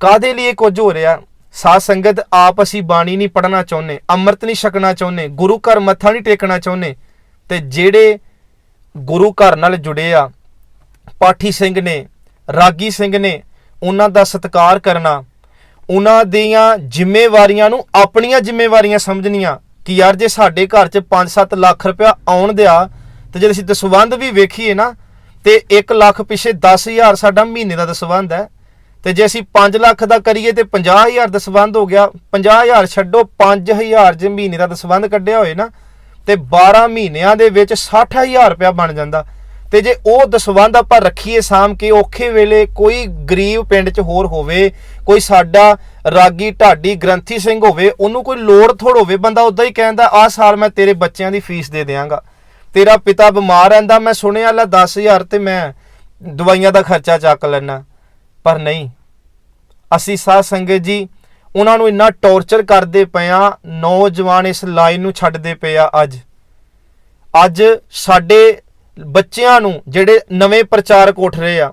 ਕਾਦੇ ਲਈ ਇਹ ਕੁਝ ਹੋ ਰਿਹਾ? ਸਾਧ ਸੰਗਤ, ਆਪ ਅਸੀਂ ਬਾਣੀ ਨਹੀਂ ਪੜਨਾ ਚਾਹੁੰਦੇ, ਅੰਮ੍ਰਿਤ ਨਹੀਂ ਛਕਣਾ ਚਾਹੁੰਦੇ, ਗੁਰੂ ਘਰ ਮੱਥਾ ਨਹੀਂ ਟੇਕਣਾ ਚਾਹੁੰਦੇ। ਤੇ ਜਿਹੜੇ ਗੁਰੂ ਘਰ ਨਾਲ ਜੁੜੇ ਆ। ਪਾਠੀ ਸਿੰਘ ਨੇ, ਰਾਗੀ ਸਿੰਘ ਨੇ ਉਹਨਾਂ ਦਾ ਸਤਿਕਾਰ ਕਰਨਾ। ਉਹਨਾਂ ਦੀਆਂ ਜ਼ਿੰਮੇਵਾਰੀਆਂ ਨੂੰ ਆਪਣੀਆਂ ਜ਼ਿੰਮੇਵਾਰੀਆਂ ਸਮਝਣੀਆਂ ਕਿ ਯਾਰ ਜੇ ਸਾਡੇ ਘਰ 'ਚ 5-7 ਲੱਖ ਰੁਪਇਆ ਆਉਣ ਦਿਆ, ਤੇ ਜੇ ਅਸੀਂ ਦਸਵੰਧ ਵੀ ਵੇਖੀਏ ਨਾ, ਤੇ 1 ਲੱਖ ਪਿੱਛੇ 10000 ਸਾਡਾ ਮਹੀਨੇ ਦਾ ਦਸਵੰਧ ਹੈ। ਤੇ ਜੇ ਅਸੀਂ 5 ਲੱਖ ਦਾ ਕਰੀਏ ਤੇ 50000 ਦਸਵੰਧ ਹੋ ਗਿਆ 50000 ਛੱਡੋ 5000 ਜੇ ਮਹੀਨੇ ਦਾ ਦਸਵੰਧ ਕੱਢਿਆ ਹੋਏ ਨਾ ਤੇ 12 ਮਹੀਨਿਆਂ ਦੇ ਵਿੱਚ 60000 ਰੁਪਇਆ ਬਣ ਜਾਂਦਾ। ਤੇ ਜੇ ਉਹ ਦਸਵੰਧ ਆਪਾਂ ਰੱਖੀਏ ਸਾਮ ਕੇ ਔਖੇ ਵੇਲੇ ਕੋਈ ਗਰੀਬ ਪਿੰਡ 'ਚ ਹੋਰ ਹੋਵੇ, ਕੋਈ ਸਾਡਾ ਰਾਗੀ ਢਾਡੀ ਗ੍ਰੰਥੀ ਸਿੰਘ ਹੋਵੇ, ਉਹਨੂੰ ਕੋਈ ਲੋੜ ਥੋੜ ਹੋਵੇ, ਬੰਦਾ ਉਦਾਂ ਹੀ ਕਹਿੰਦਾ, ਆਹ ਸਾਲ ਮੈਂ ਤੇਰੇ ਬੱਚਿਆਂ ਦੀ ਫੀਸ ਦੇ ਦਿਆਂਗਾ। ਤੇਰਾ ਪਿਤਾ ਬਿਮਾਰ ਰਹਿੰਦਾ, ਮੈਂ ਸੁਣਿਆ ਲੈ 10000 ਤੇ ਮੈਂ ਦਵਾਈਆਂ ਦਾ ਖਰਚਾ ਚੱਕ ਲੈਣਾ ਪਰ ਨਹੀਂ। ਅਸੀਂ ਸਾਧ ਸੰਗਤ ਜੀ ਉਹਨਾਂ ਨੂੰ ਇੰਨਾ ਟੌਰਚਰ ਕਰਦੇ ਪਿਆ ਨੌਜਵਾਨ ਇਸ ਲਾਈਨ ਨੂੰ ਛੱਡਦੇ ਪਏ ਆ ਅੱਜ। ਅੱਜ ਸਾਡੇ ਬੱਚਿਆਂ ਨੂੰ ਜਿਹੜੇ ਨਵੇਂ ਪ੍ਰਚਾਰਕ ਉੱਠ ਰਹੇ ਆ,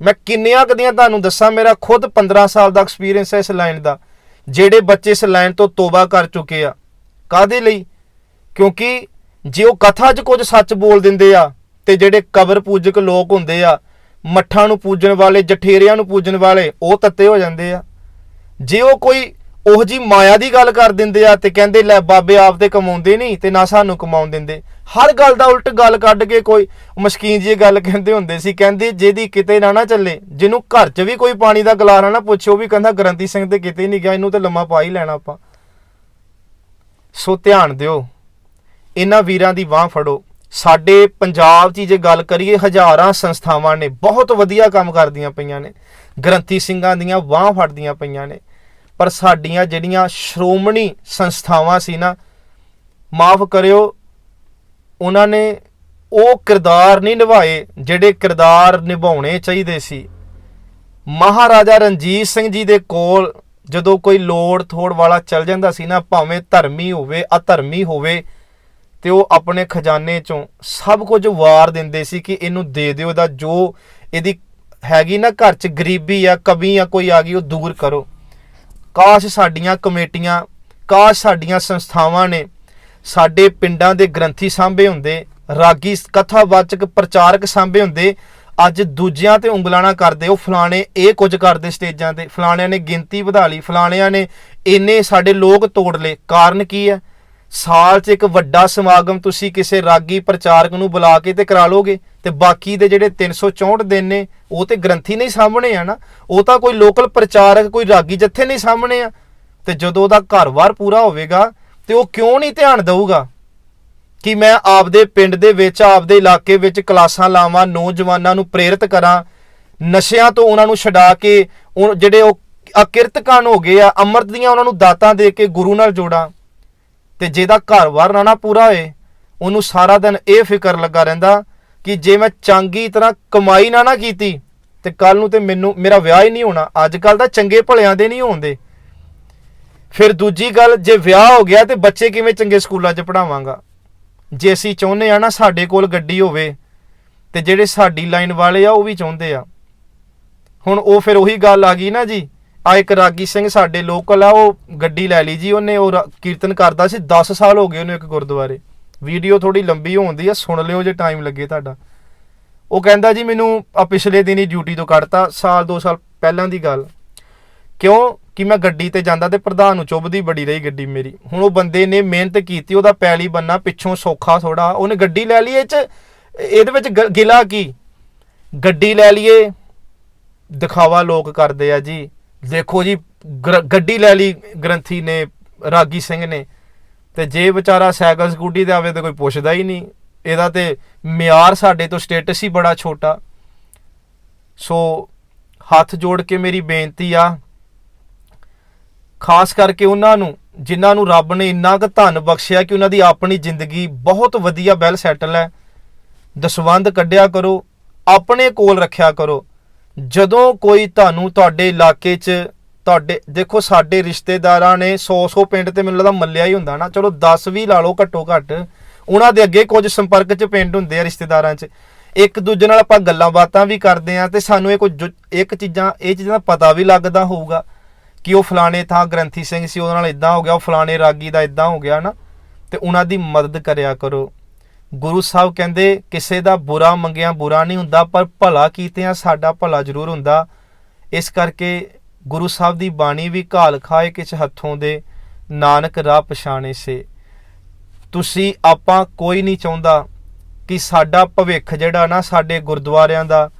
ਮੈਂ ਕਿੰਨੀਆਂ ਕਦੀਆਂ ਤੁਹਾਨੂੰ ਦੱਸਾਂ, ਮੇਰਾ ਖੁਦ 15 ਸਾਲ ਦਾ ਐਕਸਪੀਰੀਅੰਸ ਹੈ ਇਸ ਲਾਈਨ ਦਾ, ਜਿਹੜੇ ਬੱਚੇ ਇਸ ਲਾਈਨ ਤੋਂ ਤੋਬਾ ਕਰ ਚੁੱਕੇ ਆ। ਕਾਦੇ ਲਈ? ਕਿਉਂਕਿ ਜੇ ਉਹ ਕਥਾ 'ਚ ਕੁਝ ਸੱਚ ਬੋਲ ਦਿੰਦੇ ਆ ਤੇ ਜਿਹੜੇ ਕਬਰ ਪੂਜਕ ਲੋਕ ਹੁੰਦੇ ਆ, ਮੱਠਾਂ ਨੂੰ ਪੂਜਣ ਵਾਲੇ, ਜਠੇਰਿਆਂ ਨੂੰ ਪੂਜਣ ਵਾਲੇ, ਉਹ ਤੱਤੇ ਹੋ ਜਾਂਦੇ ਆ। ਜੇ ਉਹ ਕੋਈ ਉਹ ਜੀ ਮਾਇਆ ਦੀ ਗੱਲ ਕਰ ਦਿੰਦੇ ਆ ਤੇ ਕਹਿੰਦੇ ਲੈ ਬਾਬੇ ਆਪ ਤੇ ਕਮਾਉਂਦੇ ਨਹੀਂ ਤੇ ਨਾ ਸਾਨੂੰ ਕਮਾਉਣ ਦਿੰਦੇ, ਹਰ ਗੱਲ ਦਾ ਉਲਟ ਗੱਲ ਕੱਢ ਕੇ ਕੋਈ ਮਸ਼ਕੀਨ ਜੀ ਗੱਲ ਕਹਿੰਦੇ ਹੁੰਦੇ ਸੀ, ਕਹਿੰਦੇ ਜਿਹਦੀ ਕਿਤੇ ਨਾ ਨਾ ਚੱਲੇ, ਜਿਹਨੂੰ ਘਰ 'ਚ ਵੀ ਕੋਈ ਪਾਣੀ ਦਾ ਗਲਾਸ ਨਾ ਪੁੱਛੇ, ਉਹ ਵੀ ਕਹਿੰਦਾ ਗਰੰਤੀ ਸਿੰਘ ਤੇ ਕਿਤੇ ਨਹੀਂ ਗਿਆ, ਇਹਨੂੰ ਤੇ ਲੰਮਾ ਪਾ ਹੀ ਲੈਣਾ ਆਪਾਂ। ਸੋ ਧਿਆਨ ਦਿਓ, ਇਹਨਾਂ ਵੀਰਾਂ ਦੀ ਬਾਹ ਫੜੋ। ਸਾਡੇ ਪੰਜਾਬ 'ਚ ਹੀ ਜੇ ਗੱਲ ਕਰੀਏ, ਹਜ਼ਾਰਾਂ ਸੰਸਥਾਵਾਂ ਨੇ, ਬਹੁਤ ਵਧੀਆ ਕੰਮ ਕਰਦੀਆਂ ਪਈਆਂ ਨੇ। ਗ੍ਰੰਥੀ ਸਿੰਘਾਂ ਦੀਆਂ ਬਾਹ ਫੜਦੀਆਂ ਪਈਆਂ ਨੇ। ਪਰ ਸਾਡੀਆਂ ਜਿਹੜੀਆਂ ਸ਼੍ਰੋਮਣੀ ਸੰਸਥਾਵਾਂ ਸੀ ਨਾ, ਮਾਫ ਕਰਿਓ, ਉਹਨਾਂ ਨੇ ਉਹ ਕਿਰਦਾਰ ਨਹੀਂ ਨਿਭਾਏ ਜਿਹੜੇ ਕਿਰਦਾਰ ਨਿਭਾਉਣੇ ਚਾਹੀਦੇ ਸੀ। ਮਹਾਰਾਜਾ ਰਣਜੀਤ ਸਿੰਘ ਜੀ ਦੇ ਕੋਲ ਜਦੋਂ ਕੋਈ ਲੋੜ ਥੋੜ ਵਾਲਾ ਚੱਲ ਜਾਂਦਾ ਸੀ ਨਾ, ਭਾਵੇਂ ਧਰਮੀ ਹੋਵੇ, ਅਧਰਮੀ ਹੋਵੇ, ਤੇ ਉਹ ਆਪਣੇ ਖਜ਼ਾਨੇ ਚੋਂ ਸਭ ਕੁਝ ਵਾਰ ਦਿੰਦੇ ਸੀ ਕਿ ਇਹਨੂੰ ਦੇ ਦਿਓ ਦਾ ਜੋ ਇਹਦੀ ਹੈਗੀ ਨਾ ਘਰ 'ਚ ਗਰੀਬੀ ਆ, ਕਮੀ ਆ, ਕੋਈ ਆ ਗਈ, ਉਹ ਦੂਰ ਕਰੋ। ਕਾਸ਼ ਸਾਡੀਆਂ ਕਮੇਟੀਆਂ, ਕਾਸ਼ ਸਾਡੀਆਂ ਸੰਸਥਾਵਾਂ ਨੇ ਸਾਡੇ ਪਿੰਡਾਂ ਦੇ ਗ੍ਰੰਥੀ ਸਾਂਭੇ ਹੁੰਦੇ, ਰਾਗੀ ਕਥਾਵਾਚਕ ਪ੍ਰਚਾਰਕ ਸਾਂਭੇ ਹੁੰਦੇ, ਅੱਜ ਦੂਜਿਆਂ ਤੇ ਉਂਗਲਾਂ ਨਾ ਕਰਦੇ, ਉਹ ਫਲਾਣੇ ਇਹ ਕੁਝ ਕਰਦੇ ਸਟੇਜਾਂ ਤੇ, ਫਲਾਣਿਆਂ ਨੇ ਗਿਣਤੀ ਵਧਾ ਲਈ, ਫਲਾਣਿਆਂ ਨੇ ਇੰਨੇ ਸਾਡੇ ਲੋਕ ਤੋੜ ਲਏ, ਕਾਰਨ ਕੀ ਹੈ? ਸਾਲ 'ਚ ਇੱਕ ਵੱਡਾ ਸਮਾਗਮ ਤੁਸੀਂ ਕਿਸੇ ਰਾਗੀ ਪ੍ਰਚਾਰਕ ਨੂੰ ਬੁਲਾ ਕੇ ਤੇ ਕਰਾ ਲੋਗੇ ਤੇ ਬਾਕੀ ਦੇ ਜਿਹੜੇ 364 ਦਿਨ ਨੇ, ਉਹ ਤੇ ਗ੍ਰੰਥੀ ਨਹੀਂ ਸਾਹਮਣੇ ਆ ਨਾ। ਉਹ ਤਾਂ ਕੋਈ ਲੋਕਲ ਪ੍ਰਚਾਰਕ, ਕੋਈ ਰਾਗੀ ਜੱਥੇ ਨਹੀਂ ਸਾਹਮਣੇ ਆ। ਤੇ ਜਦੋਂ ਉਹਦਾ ਘਰ-ਬਾਰ ਪੂਰਾ ਹੋਵੇਗਾ ਤੇ ਉਹ ਕਿਉਂ ਨਹੀਂ ਧਿਆਨ ਦੇਊਗਾ? ਕਿ ਮੈਂ ਆਪਦੇ ਪਿੰਡ ਦੇ ਵਿੱਚ, ਆਪਦੇ ਇਲਾਕੇ ਵਿੱਚ ਕਲਾਸਾਂ ਲਾਵਾਂ, ਨੌਜਵਾਨਾਂ ਨੂੰ ਪ੍ਰੇਰਿਤ ਕਰਾਂ, ਨਸ਼ਿਆਂ ਤੋਂ ਉਹਨਾਂ ਨੂੰ ਛਡਾ ਕੇ, ਉਹ ਜਿਹੜੇ ਉਹ ਅਕਿਰਤਕਾਨ ਹੋ ਗਏ ਆ, ਅੰਮ੍ਰਿਤ ਦੀਆਂ ਉਹਨਾਂ ਨੂੰ ਦਾਤਾਂ ਦੇ ਕੇ ਗੁਰੂ ਨਾਲ ਜੋੜਾਂ। ਤੇ ਜਿਹਦਾ ਘਰ-ਬਾਰ ਨਾ ਪੂਰਾ ਹੋਏ, ਉਹਨੂੰ ਸਾਰਾ ਦਿਨ ਇਹ ਫਿਕਰ ਲੱਗਾ ਰਹਿੰਦਾ ਕਿ ਜੇ ਮੈਂ ਚੰਗੀ ਤਰ੍ਹਾਂ ਕਮਾਈ ਨਾ ਨਾ ਕੀਤੀ, ਤੇ ਕੱਲ ਨੂੰ ਤੇ ਮੈਨੂੰ, ਮੇਰਾ ਵਿਆਹ ਹੀ ਨਹੀਂ ਹੋਣਾ ਅੱਜ ਕੱਲ ਤਾਂ ਚੰਗੇ ਭਲਿਆਂ ਦੇ ਨਹੀਂ ਹੋਣਦੇ। ਫਿਰ ਦੂਜੀ ਗੱਲ, ਜੇ ਵਿਆਹ ਹੋ ਗਿਆ ਤੇ ਬੱਚੇ ਕਿਵੇਂ ਚੰਗੇ ਸਕੂਲਾਂ 'ਚ ਪੜਾਵਾਂਗਾ ਜੇ ਅਸੀਂ ਚਾਹੁੰਦੇ ਆ ਨਾ ਸਾਡੇ ਕੋਲ ਗੱਡੀ ਹੋਵੇ, ਤੇ ਜਿਹੜੇ ਸਾਡੀ ਲਾਈਨ ਵਾਲੇ ਆ, ਉਹ ਵੀ ਚਾਹੁੰਦੇ ਆ। ਹੁਣ ਉਹ ਫਿਰ ਉਹੀ ਗੱਲ ਆ ਗਈ ਨਾ ਜੀ ਆ ਇੱਕ ਰਾਗੀ ਸਿੰਘ ਸਾਡੇ ਲੋਕਲ ਆ, ਉਹ ਗੱਡੀ ਲੈ ਲਈ ਜੀ, ਉਹਨੇ ਉਹ ਰਾ- ਕੀਰਤਨ ਕਰਦਾ ਸੀ 10 ਸਾਲ ਹੋ ਗਏ ਉਹਨੂੰ ਇੱਕ ਗੁਰਦੁਆਰੇ। ਵੀਡੀਓ ਥੋੜੀ ਲੰਬੀ ਹੋਉਂਦੀ ਆ, ਸੁਣ ਲਿਓ ਜੇ ਟਾਈਮ ਲੱਗੇ ਤੁਹਾਡਾ। ਉਹ ਕਹਿੰਦਾ ਜੀ, ਮੈਨੂੰ ਆ ਪਿਛਲੇ ਦਿਨ ਹੀ ਡਿਊਟੀ ਤੋਂ ਕੱਢਤਾ, ਸਾਲ 2 ਸਾਲ ਪਹਿਲਾਂ ਦੀ ਗੱਲ। ਕਿਉਂ? ਕਿ ਮੈਂ ਗੱਡੀ ਤੇ ਜਾਂਦਾ ਤੇ ਪ੍ਰਧਾਨ ਨੂੰ ਚੁੱਭਦੀ ਬੜੀ ਰਹੀ ਗੱਡੀ ਮੇਰੀ। ਹੁਣ ਉਹ ਬੰਦੇ ਨੇ ਮਿਹਨਤ ਕੀਤੀ, ਉਹਦਾ ਪੈਲੀ ਬੰਨਾ ਪਿੱਛੋਂ ਸੌਖਾ ਥੋੜਾ ਉਹਨੇ ਗੱਡੀ ਲੈ ਲਈ, ਇਹ ਚ, ਇਹਦੇ ਵਿੱਚ ਗ- ਗਿਲਾ ਕੀ? ਗੱਡੀ ਲੈ ਲਈਏ, ਦਿਖਾਵਾ ਲੋਕ ਕਰਦੇ ਆ ਜੀ। ਦੇਖੋ ਜੀ ਗੱਡੀ ਲੈ ਲਈ ਗ੍ਰੰਥੀ ਨੇ, ਰਾਗੀ ਸਿੰਘ ਨੇ, ਤੇ ਜੇ ਵਿਚਾਰਾ ਸਾਈਕਲ ਸਕੂਟੀ ਤੇ ਆਵੇ ਤਾਂ ਕੋਈ ਪੁੱਛਦਾ ਹੀ ਨਹੀਂ। ਇਹਦਾ ਤੇ ਮਿਆਰ ਸਾਡੇ ਤੋਂ ਸਟੇਟਸ ਹੀ ਬੜਾ ਛੋਟਾ। ਸੋ ਹੱਥ ਜੋੜ ਕੇ ਮੇਰੀ ਬੇਨਤੀ ਆ, ਖਾਸ ਕਰਕੇ ਉਹਨਾਂ ਨੂੰ, ਜਿਨ੍ਹਾਂ ਨੂੰ ਰੱਬ ਨੇ ਇੰਨਾ ਕੁ ਧਨ ਬਖਸ਼ਿਆ ਕਿ ਉਹਨਾਂ ਦੀ ਆਪਣੀ ਜ਼ਿੰਦਗੀ ਬਹੁਤ ਵਧੀਆ ਵੈਲ ਸੈਟਲ ਹੈ। ਦਸਵੰਦ ਕੱਢਿਆ ਕਰੋ, ਆਪਣੇ ਕੋਲ ਰੱਖਿਆ ਕਰੋ। ਜਦੋਂ ਕੋਈ ਤੁਹਾਨੂੰ ਤੁਹਾਡੇ ਇਲਾਕੇ 'ਚ ਤੁਹਾਡੇ, ਦੇਖੋ ਸਾਡੇ ਰਿਸ਼ਤੇਦਾਰਾਂ ਨੇ 100-100 ਪਿੰਡ ਤੇ ਮੈਨੂੰ ਲੱਗਦਾ ਮੱਲਿਆ ਹੀ ਹੁੰਦਾ ਨਾ। ਚਲੋ 10 ਵੀ ਲਾ ਲਓ ਘੱਟੋ ਘੱਟ, ਉਹਨਾਂ ਦੇ ਅੱਗੇ ਕੁਝ ਸੰਪਰਕ 'ਚ ਪਿੰਡ ਹੁੰਦੇ ਆ ਰਿਸ਼ਤੇਦਾਰਾਂ 'ਚ। ਇੱਕ ਦੂਜੇ ਨਾਲ ਆਪਾਂ ਗੱਲਾਂ ਬਾਤਾਂ ਵੀ ਕਰਦੇ ਆ ਤੇ ਸਾਨੂੰ ਇਹ ਕੁਝ ਜੋ- ਇੱਕ ਚੀਜ਼ਾਂ, ਇਹ ਚੀਜ਼ਾਂ ਦਾ ਪਤਾ ਵੀ ਲੱਗਦਾ ਹੋਊਗਾ ਕਿ ਉਹ ਫਲਾਣੇ ਥਾਂ ਗ੍ਰੰਥੀ ਸਿੰਘ ਸੀ, ਉਹਦੇ ਨਾਲ ਇਦਾਂ ਹੋ ਗਿਆ, ਉਹ ਫਲਾਣੇ ਰਾਗੀ ਦਾ ਇਦਾਂ ਹੋ ਗਿਆ ਨਾ। ਤੇ ਉਹਨਾਂ ਦੀ ਮਦਦ ਕਰਿਆ ਕਰੋ। ਗੁਰੂ ਸਾਹਿਬ ਕਹਿੰਦੇ, ਕਿਸੇ ਦਾ ਬੁਰਾ ਮੰਗਿਆ ਬੁਰਾ ਨਹੀਂ ਹੁੰਦਾ, ਪਰ ਭਲਾ ਕੀਤਿਆਂ ਸਾਡਾ ਭਲਾ ਜ਼ਰੂਰ ਹੁੰਦਾ। ਇਸ ਕਰਕੇ ਗੁਰੂ ਸਾਹਿਬ ਦੀ ਬਾਣੀ ਵੀ ਘਾਲ ਖਾਏ ਕਿਛ ਹੱਥੋਂ ਦੇ, ਨਾਨਕ ਰਾਹ ਪਛਾਣੇ ਸੇ। ਤੁਸੀਂ, ਆਪਾਂ ਕੋਈ ਨਹੀਂ ਚਾਹੁੰਦਾ ਕਿ ਸਾਡਾ ਭਵਿੱਖ ਜਿਹੜਾ ਨਾ ਸਾਡੇ ਗੁਰਦੁਆਰਿਆਂ ਦਾ,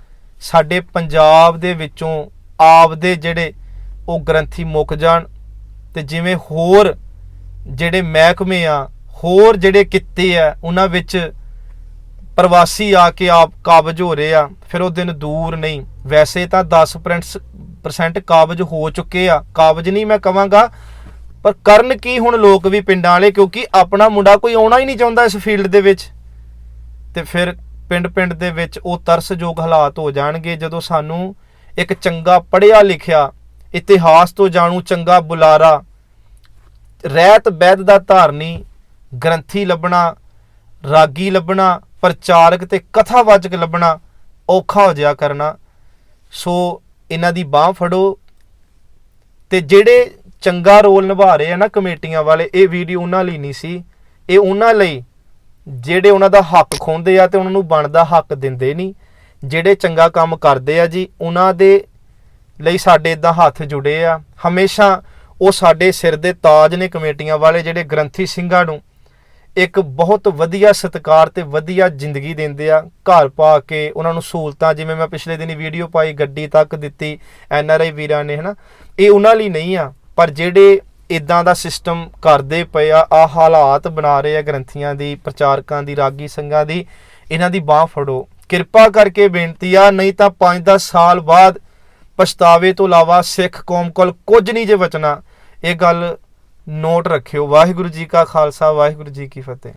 ਸਾਡੇ ਪੰਜਾਬ ਦੇ ਵਿੱਚੋਂ ਆਪਦੇ ਜਿਹੜੇ ਉਹ ਗ੍ਰੰਥੀ ਮੁੱਕ ਜਾਣ ਤੇ ਜਿਵੇਂ ਹੋਰ ਜਿਹੜੇ ਮਹਿਕਮੇ ਆ ਹੋਰ ਜਿਹੜੇ ਕਿੱਤੇ ਆ, ਉਹਨਾਂ ਵਿੱਚ ਪ੍ਰਵਾਸੀ ਆ ਕੇ ਆਪ ਕਾਬਜ ਹੋ ਰਹੇ ਆ, ਫਿਰ ਉਹ ਦਿਨ ਦੂਰ ਨਹੀਂ। ਵੈਸੇ ਤਾਂ 10% percent ਕਾਬਜ ਹੋ ਚੁੱਕੇ ਆ। ਕਾਬਜ ਨਹੀਂ ਮੈਂ ਕਵਾਂਗਾ, ਪਰ ਕਰਨ ਕੀ ਹੁਣ ਲੋਕ ਵੀ ਪਿੰਡਾਂ ਵਾਲੇ, ਕਿਉਂਕਿ ਆਪਣਾ ਮੁੰਡਾ ਕੋਈ ਆਉਣਾ ਹੀ ਨਹੀਂ ਚਾਹੁੰਦਾ ਇਸ ਫੀਲਡ ਦੇ ਵਿੱਚ। ਤੇ ਫਿਰ ਪਿੰਡ-ਪਿੰਡ ਦੇ ਵਿੱਚ ਉਹ ਤਰਸਯੋਗ ਹਾਲਾਤ ਹੋ ਜਾਣਗੇ, ਜਦੋਂ ਸਾਨੂੰ ਇੱਕ ਚੰਗਾ ਪੜ੍ਹਿਆ ਲਿਖਿਆ, ਇਤਿਹਾਸ ਤੋਂ ਜਾਣੂ ਚੰਗਾ ਬੁਲਾਰਾ ਰਹਿਤ ਬੈਦ ਦਾ ਧਾਰਨੀ ਗ੍ਰੰਥੀ ਲੱਭਣਾ, ਰਾਗੀ ਲੱਭਣਾ, ਪ੍ਰਚਾਰਕ ਤੇ ਕਥਾਵਾਚਕ ਲੱਭਣਾ ਔਖਾ ਹੋ ਜਾਇਆ ਕਰਨਾ। ਸੋ ਇਹਨਾਂ ਦੀ ਬਾਹ ਫੜੋ ਤੇ ਜਿਹੜੇ ਚੰਗਾ ਰੋਲ ਨਿਭਾ ਰਹੇ ਆ ਨਾ ਕਮੇਟੀਆਂ ਵਾਲੇ, ਇਹ ਵੀਡੀਓ ਉਹਨਾਂ ਲਈ ਨਹੀਂ ਸੀ। ਇਹ ਉਹਨਾਂ ਲਈ ਜਿਹੜੇ ਉਹਨਾਂ ਦਾ ਹੱਕ ਖੋਂਦੇ ਆ ਤੇ ਉਹਨਾਂ ਨੂੰ ਬਣਦਾ ਹੱਕ ਦਿੰਦੇ ਨਹੀਂ। ਜਿਹੜੇ ਚੰਗਾ ਕੰਮ ਕਰਦੇ ਆ ਜੀ, ਉਹਨਾਂ ਦੇ ਲਈ ਸਾਡੇ ਇਦਾਂ ਹੱਥ ਜੁੜੇ ਆ। ਹਮੇਸ਼ਾ ਉਹ ਸਾਡੇ ਸਿਰ ਦੇ ਤਾਜ ਨੇ ਕਮੇਟੀਆਂ ਵਾਲੇ, ਜਿਹੜੇ ਗ੍ਰੰਥੀ ਸਿੰਘਾਂ ਨੂੰ ਇੱਕ ਬਹੁਤ ਵਧੀਆ ਸਤਿਕਾਰ ਤੇ ਵਧੀਆ ਜ਼ਿੰਦਗੀ ਦਿੰਦੇ ਆ। ਘਰ ਪਾ ਕੇ ਉਹਨਾਂ ਨੂੰ ਸਹੂਲਤਾਂ, ਜਿਵੇਂ ਮੈਂ ਪਿਛਲੇ ਦਿਨੀ ਵੀਡੀਓ ਪਾਈ, ਗੱਡੀ ਤੱਕ ਦਿੱਤੀ, ਐਨ ਆਰ ਆਈ ਵੀਰਾਂ ਨੇ, ਹਨਾ। ਇਹ ਉਹਨਾਂ ਲਈ ਨਹੀਂ ਆ, ਪਰ ਜਿਹੜੇ ਇਦਾਂ ਦਾ ਸਿਸਟਮ ਕਰਦੇ ਪਏ ਆ ਆ ਹਾਲਾਤ ਬਣਾ ਰਹੇ ਆ ਗ੍ਰੰਥੀਆਂ ਦੀ, ਪ੍ਰਚਾਰਕਾਂ ਦੀ, ਰਾਗੀ ਸੰਘਾਂ ਦੀ, ਇਹਨਾਂ ਦੀ ਬਾਹ ਫੜੋ। ਕਿਰਪਾ ਕਰਕੇ ਬੇਨਤੀ ਆ, ਨਹੀਂ ਤਾਂ 5-10 ਸਾਲ ਬਾਅਦ ਪਛਤਾਵੇ ਤੋਂ ਇਲਾਵਾ ਸਿੱਖ ਕੌਮ ਕੋਲ ਕੁਝ ਨਹੀਂ ਜੇ ਬਚਣਾ। ਇਹ ਗੱਲ ਨੋਟ ਰੱਖਿਓ। ਵਾਹਿਗੁਰੂ ਜੀ ਕਾ ਖਾਲਸਾ ਵਾਹਿਗੁਰੂ ਜੀ ਕੀ ਫਤਿਹ।